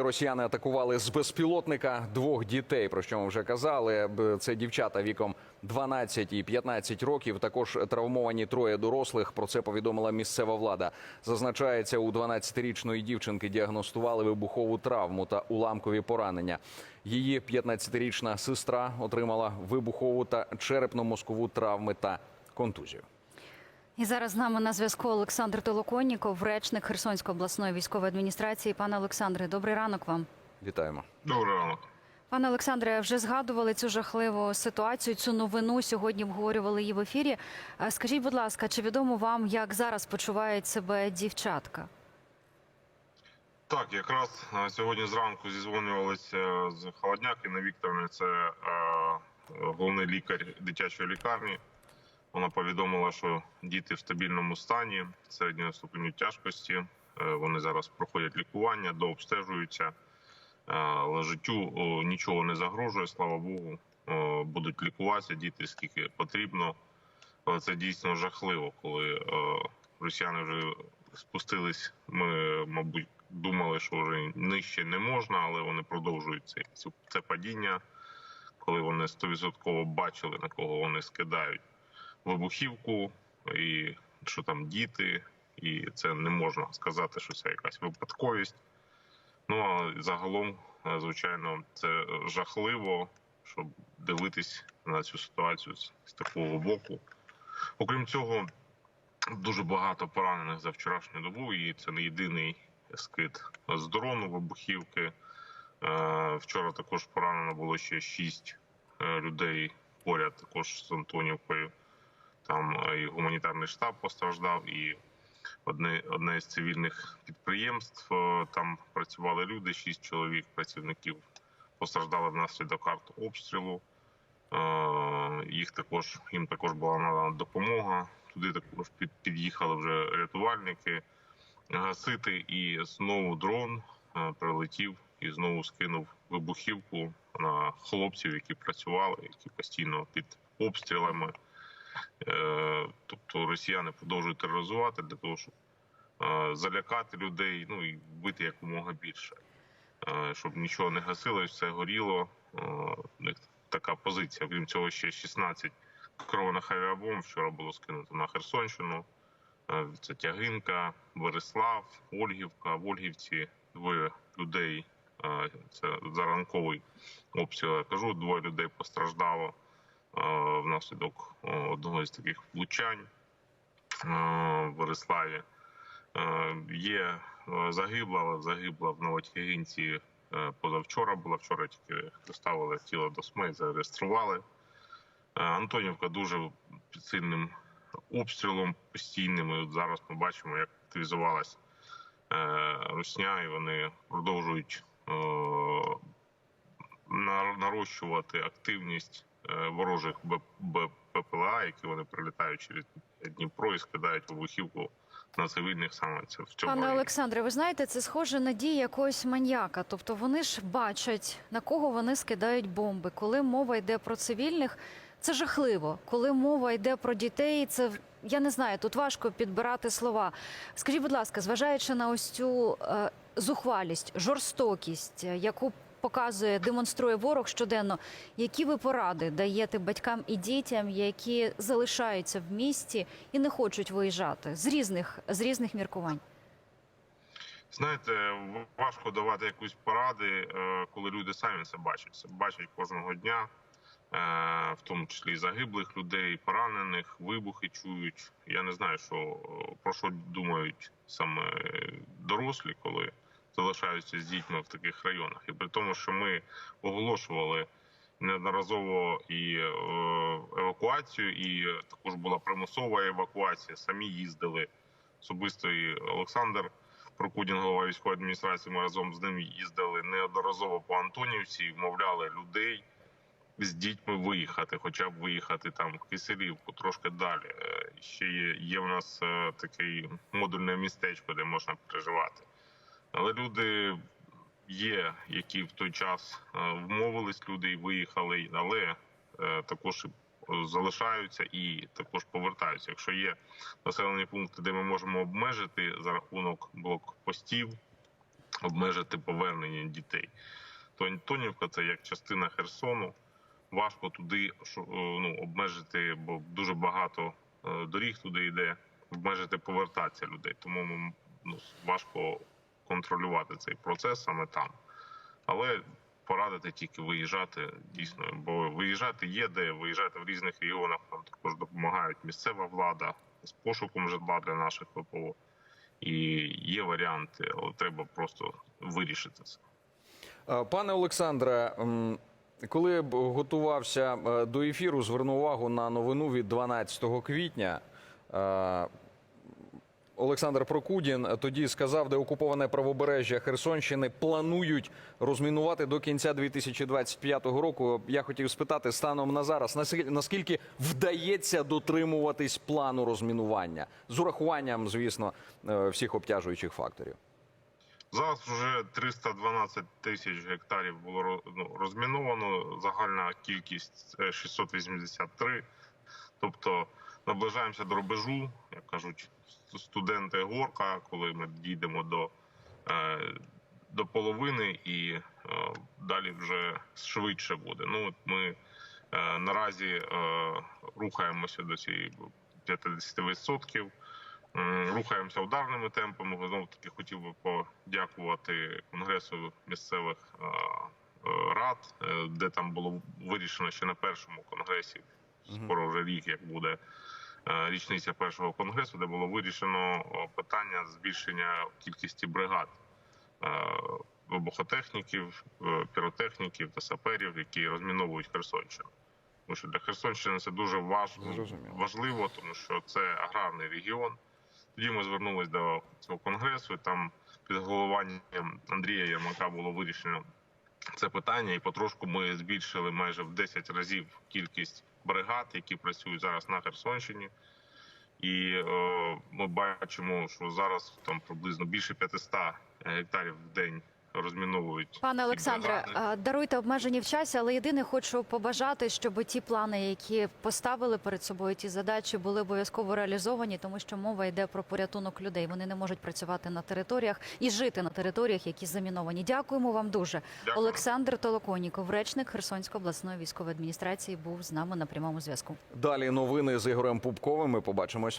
Росіяни атакували з безпілотника двох дітей. Про що ми вже казали. Це дівчата віком 12 і 15 років. Також травмовані троє дорослих. Про це повідомила місцева влада. Зазначається, у 12-річної дівчинки діагностували вибухову травму та уламкові поранення. Її 15-річна сестра отримала вибухову та черепно-мозкову травми та контузію. І зараз з нами на зв'язку Олександр Толоконніков, речник Херсонської обласної військової адміністрації. Пане Олександре, добрий ранок вам. Вітаємо. Добрий ранок. Пане Олександре, вже згадували цю жахливу ситуацію, цю новину. Сьогодні обговорювали її в ефірі. Скажіть, будь ласка, чи відомо вам, як зараз почувають себе дівчатка? Так, якраз е, сьогодні зранку зізвонювалися з Холодняк Інна Вікторовни, це е, головний лікар дитячої лікарні. Вона повідомила, що діти в стабільному стані середнього ступеню тяжкості. Е, вони зараз проходять лікування, дообстежуються. Е, але життю нічого не загрожує, слава Богу. Е, будуть лікуватися діти скільки потрібно. Але це дійсно жахливо, коли росіяни вже спустились. Ми, мабуть, думали, що вже нижче не можна, але вони продовжують це, це падіння, коли вони 100% бачили, на кого вони скидають вибухівку, і що там діти, і це не можна сказати, що це якась випадковість. Ну а загалом, е, звичайно, це жахливо, щоб дивитись на цю ситуацію з, такого боку. Окрім цього, дуже багато поранених за вчорашню добу, і це не єдиний скид з дрону вибухівки. Е, Вчора також поранено було ще шість е, людей поряд, також з Антонівкою. Там е, і гуманітарний штаб постраждав, і одне, одне з цивільних підприємств. е, Там працювали люди, шість чоловік, працівників постраждали внаслідок артобстрілу. Е, Їх також їм також була надана допомога. Туди також під'їхали вже рятувальники гасити, і знову дрон прилетів і знову скинув вибухівку на хлопців, які працювали, які постійно під обстрілами. Е, Тобто росіяни продовжують тероризувати для того, щоб е, залякати людей, ну і вбити якомога більше, Е, щоб нічого не гасилось, все горіло. Така позиція. Крім цього, ще 16 керованих авіабомб вчора було скинуто на Херсонщину. Це Тягинка, Борислав, Ольгівка, в Ольгівці двоє людей. Це за ранковий обстріл. Я кажу, двоє людей постраждало внаслідок е, одного з таких влучань е, в Бориславі. Е, Є загибла, але загибла в Новотягинці позавчора була. Вчора тільки доставили тіло до СМЕ, зареєстрували. Антонівка дуже сильним обстрілом постійним. І от зараз ми бачимо, як активізувалась Русня, і вони продовжують на- нарощувати активність ворожих Б- Б- БПЛА, які вони прилітають через Дніпро і скидають вибухівку на цивільних саме це в цьому Пане. Олександре, ви знаєте, це схоже на дії якогось маньяка. Тобто вони ж бачать, на кого вони скидають бомби. Коли мова йде про цивільних, це жахливо. Коли мова йде про дітей, це я не знаю, тут важко підбирати слова. Скажіть, будь ласка, зважаючи на ось цю е, зухвалість, жорстокість, е, яку показує, демонструє ворог щоденно, які ви поради даєте батькам і дітям, які залишаються в місті і не хочуть виїжджати з різних з різних міркувань? Знаєте, важко давати якусь поради, е, коли люди самі це бачать. Бачать кожного дня, е, в тому числі загиблих людей, поранених, вибухи чують. Я не знаю, що про що думають саме дорослі, коли залишаються з дітьми в таких районах. І при тому, що ми оголошували неодноразово і е, евакуацію, і також була примусова евакуація. Самі їздили особисто і Олександр. Прокудін, голова військової адміністрації, ми разом з ним їздили неодноразово по Антонівці, вмовляли людей з дітьми виїхати, хоча б виїхати там в Киселівку, трошки далі. Е, Ще є, є в нас е, таке модульне містечко, де можна переживати. Але люди є, які в той час е, вмовились люди і виїхали, але е, також залишаються і також повертаються. Якщо є населені пункти, де ми можемо обмежити за рахунок блокпостів, обмежити повернення дітей. То Антонівка це як частина Херсону. Важко туди е, ну, обмежити, бо дуже багато доріг туди йде, обмежити повертатися людей. Тому ну, важко контролювати цей процес саме там. Але порадити тільки виїжджати дійсно, бо виїжджати є де, виїжджати в різних регіонах. Нам також допомагають місцева влада з пошуком житла для наших ВПО. І є варіанти, але треба просто вирішити це. Е, Пане Олександре, коли б готувався е, до ефіру, звернув увагу на новину від 12 квітня. Олександр Прокудін тоді сказав, де окуповане правобережжя Херсонщини планують розмінувати до кінця 2025 року. Я хотів спитати станом на зараз, наскільки- вдається дотримуватись плану розмінування з урахуванням, звісно, е, всіх обтяжуючих факторів. Зараз вже 312 тисяч гектарів було ну, розміновано. Загальна кількість це 683. Тобто наближаємося до рубежу, як кажуть студенти горка, коли ми дійдемо до, е, до половини і е, далі вже швидше буде. Ну от ми е, наразі рухаємося до цієї 50%. Рухаємося ударними темпами. Знову таки хотів би подякувати конгресу місцевих рад, де там було вирішено ще на першому конгресі. Скоро вже рік, як буде річниця першого конгресу, де було вирішено питання збільшення кількості бригад е, вибухотехніків, е, піротехніків та саперів, які розміновують Херсонщину. Тому що для Херсонщини це дуже важ... Важливо, тому що це аграрний регіон. Тоді ми звернулись до цього конгресу. і Там під головуванням Андрія Єрмака було вирішено це питання, і потрошку ми збільшили майже в 10 разів кількість бригад, які працюють зараз на Херсонщині. І е, ми бачимо, що зараз там приблизно більше 500 гектарів в день розміновують. Пане Олександре, бригади. даруйте обмежені в часі, але єдине хочу побажати, щоб ті плани, які поставили перед собою ті задачі, були обов'язково реалізовані, тому що мова йде про порятунок людей. Вони не можуть працювати на територіях і жити на територіях, які заміновані. Дякуємо вам дуже. Дякую. Олександр Толоконіков, речник Херсонської обласної військової адміністрації, був з нами на прямому зв'язку. Далі новини з Ігорем Пупковим. Ми побачимось.